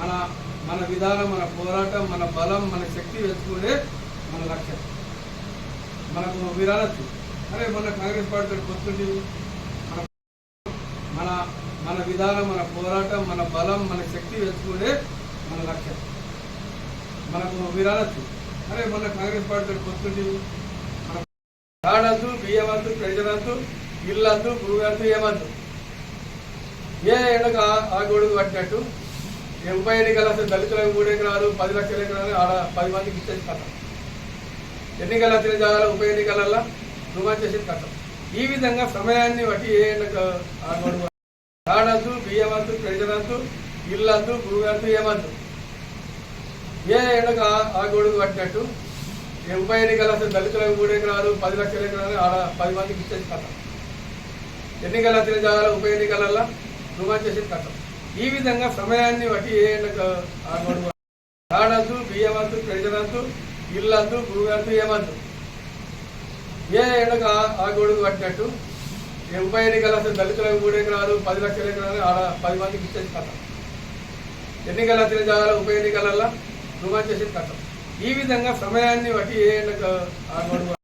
మన మన విధానం మన పోరాటం మన బలం మన శక్తి వెతుకునే మన లక్ష్యం మనకు విరానచ్చు అరే మన కాంగ్రెస్ పార్టీ పొత్తుంది మన మన మన విధానం మన పోరాటం మన బలం మన శక్తి వెతుకునే మన లక్ష్యం మనకు విరానచ్చు అరే మన కాంగ్రెస్ పార్టీ పొత్తుంది మన కాడద్దు బియ్యమద్దు ప్రజలద్దు ఇల్లద్దు భూగద్దు ఏమద్దు ఏ ఎండక ఆ గొడుగు పట్టినట్టు? ఉప ఎన్నికలు అసలు దళితులకు మూడు ఎకరాలు పది లక్షల ఎకరాలు ఆడ పది మందికి ఇచ్చేసి కథ ఎన్నికల వచ్చిన జాగాల ఉప ఎన్నికలల్లో రుణం చేసేది కట్టం. ఈ విధంగా సమయాన్ని బట్టి ఏ ఎండక ఆ గొడుగు కాడద్దు బియ్యమద్దు ప్రజలద్దు ఇల్లద్దు భూమి ఏమద్దు. ఏ ఎండకు ఆ గొడుగు పట్టినట్టు ఏ ఉప ఎన్నికలు అసలు దళితులకు మూడు ఎకరాలు పది లక్షల ఎకరాలు ఆడ పది మందికి ఇచ్చేసి కథ ఎన్నికల వచ్చిన జాగాల ఉప ఎన్నికలల్లో రుణం చేసేది కట్టం. ఈ విధంగా సమయాన్ని బట్టి ఏ బియ్యమద్దు ప్రజలద్దు ఇల్లద్దు భూగద్దు ఏమద్దు ఏ ఎండకు ఆ గొడుగు పట్టినట్టు? ఏ ఉప ఎన్నికలు అసలు దళితులకు మూడు ఎకరాలు పది లక్షల ఎకరాలు ఆడ పది మందికి ఇచ్చేసి కథ. ఎన్నికల వచ్చిన జాగాల ఉప ఎన్నికలల్లో రుణం చేసేది కథ. ఈ విధంగా సమయాన్ని బట్టి ఏ ఎండకు ఆ గొడుగు